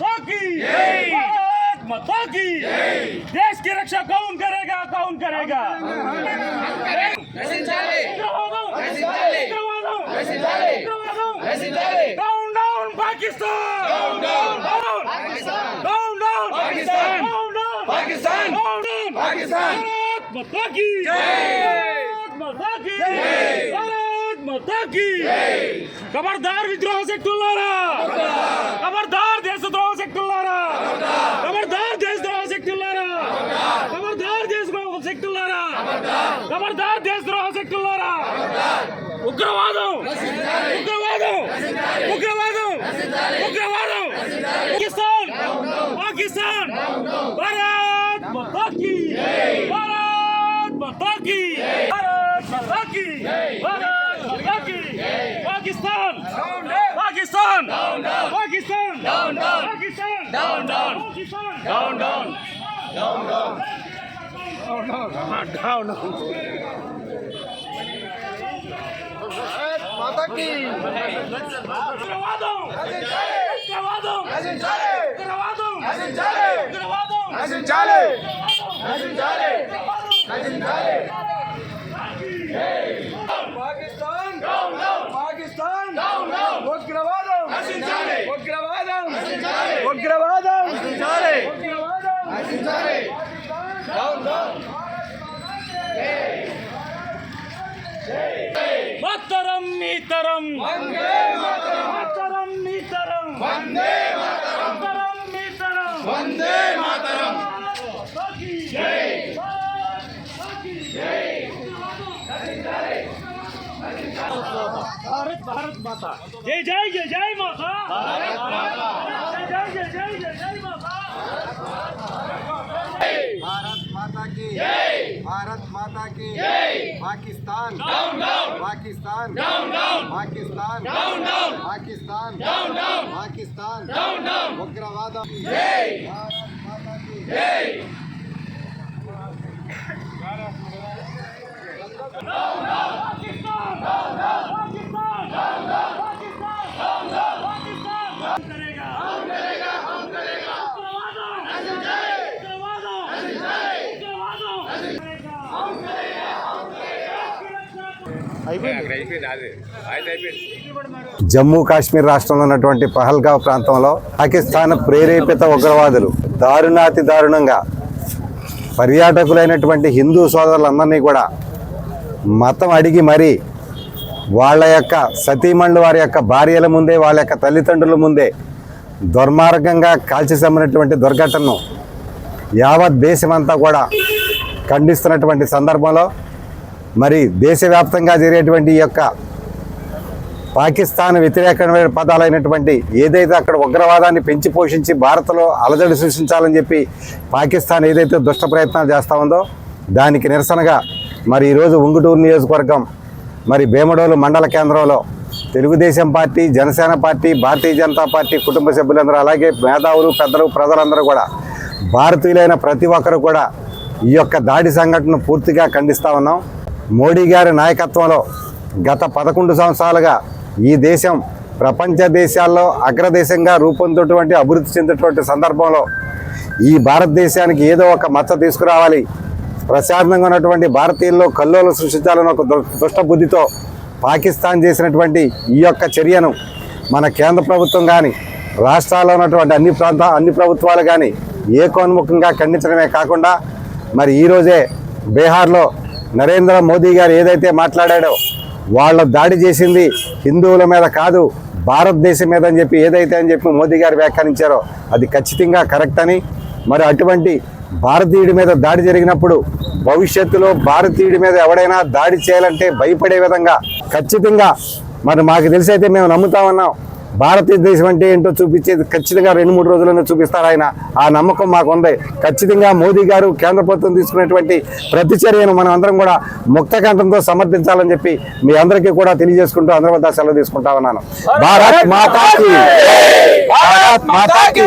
की। की। देश की रक्षा कौन करेगा कौन करेगा? Down down Pakistan down down down down Pakistan down down Pakistan down down Pakistan की खबरदार विद्रोह से खबरदार దేశద్రోహ శక్తులారా ఖబర్దార్ దేశద్రోహ శక్తులారా ఖబర్దార్ దేశద్రోహ శక్తులారా ఖబర్దార్ దేశద్రోహ శక్తులారా ఉగ్రవాదం ఉగ్రవాదం ఉగ్రవాదం ఉగ్రవాదం పాకిస్తాన్ పాకిస్తాన్ భారత్ మాతా కీ భారత్ మాతా కీ భారత్ మాతా కీ భారత్ మాతా key Pakistan Pakistan down, down, down, down down, down, down down, down, down, down, down, down, down. माता की करवा दो करवा दो करवा दो करवा दो करवा दो मतरम, मीतरम। मतरम, मीतरम। वंदे मातरम, मतरम। मीतरम वंदे मातरम जय भारत भारत माता। जय जय जय जय माता। भारत माता। जय जय जय जय जय माता। भारत माता की भारत माता की पाकिस्तान पाकिस्तान पाकिस्तान पाकिस्तान पाकिस्तान उग्रवादం भारत माता की జమ్మూ కాశ్మీర్ రాష్ట్రంలో ఉన్నటువంటి పహల్గావ్ ప్రాంతంలో పాకిస్తాన్ ప్రేరేపిత ఉగ్రవాదులు దారుణాతి దారుణంగా పర్యాటకులైనటువంటి హిందూ సోదరులందరినీ కూడా మతం అడిగి మరీ వాళ్ళ యొక్క సతీమణులు వారి యొక్క భార్యల ముందే వాళ్ళ యొక్క తల్లిదండ్రుల ముందే దుర్మార్గంగా కాల్చిసమ్మినటువంటి దుర్ఘటనను యావత్ దేశమంతా కూడా ఖండిస్తున్నటువంటి సందర్భంలో మరి దేశవ్యాప్తంగా జరిగేటువంటి ఈ యొక్క పాకిస్తాన్ వ్యతిరేకమైన పదాలైనటువంటి ఏదైతే అక్కడ ఉగ్రవాదాన్ని పెంచి పోషించి భారత్లో అలజడి సృష్టించాలని చెప్పి పాకిస్తాన్ ఏదైతే దుష్ట ప్రయత్నాలు చేస్తూ ఉందో దానికి నిరసనగా మరి ఈరోజు ఉంగుటూరు నియోజకవర్గం మరి భీమడోలు మండల కేంద్రంలో Telugu Desam party Janasena party Bharatiya Janata party కుటుంబ సభ్యులందరూ అలాగే మేధావులు పెద్దలు ప్రజలందరూ కూడా భారతీయులైన ప్రతి ఒక్కరు కూడా ఈ యొక్క దాడి సంఘటనను పూర్తిగా ఖండిస్తూ ఉన్నాం. మోడీ గారి నాయకత్వంలో గత పదకొండు సంవత్సరాలుగా ఈ దేశం ప్రపంచ దేశాల్లో అగ్రదేశంగా రూపొందినటువంటి అభివృద్ధి చెందినటువంటి సందర్భంలో ఈ భారతదేశానికి ఏదో ఒక మచ్చ తీసుకురావాలి. ప్రశాంతంగా ఉన్నటువంటి భారతీయుల్లో కల్లోలు సృష్టించాలని ఒక దు- పాకిస్తాన్ చేసినటువంటి ఈ యొక్క చర్యను మన కేంద్ర ప్రభుత్వం కానీ రాష్ట్రాల్లో ఉన్నటువంటి అన్ని ప్రాంత అన్ని ప్రభుత్వాలు కానీ ఏకోన్ముఖంగా ఖండించడమే కాకుండా మరి ఈరోజే బీహార్లో నరేంద్ర మోదీ గారు ఏదైతే మాట్లాడాడో వాళ్ళ దాడి చేసింది హిందువుల మీద కాదు భారతదేశం మీద అని చెప్పి ఏదైతే అని చెప్పి మోదీ గారు వ్యాఖ్యానించారో అది ఖచ్చితంగా కరెక్ట్ అని. మరి అటువంటి భారతీయుడి మీద దాడి జరిగినప్పుడు భవిష్యత్తులో భారతీయుడి మీద ఎవడైనా దాడి చేయాలంటే భయపడే విధంగా ఖచ్చితంగా మరి మాకు తెలిసి అయితే మేము నమ్ముతా ఉన్నాం. భారతదేశం అంటే ఏంటో చూపించేది ఖచ్చితంగా రెండు మూడు రోజుల్లోనే చూపిస్తారు ఆయన. ఆ నమ్మకం మాకు ఉంది. ఖచ్చితంగా మోదీ గారు కేంద్ర ప్రభుత్వం తీసుకున్నటువంటి ప్రతి చర్యను మనం అందరం కూడా ముక్త కంఠంతో సమర్థించాలని చెప్పి మీ అందరికీ కూడా తెలియజేసుకుంటూ అందరి వద్ద సెలవు తీసుకుంటా ఉన్నాను. భారత్ మాతాకి! భారత్ మాతాకి!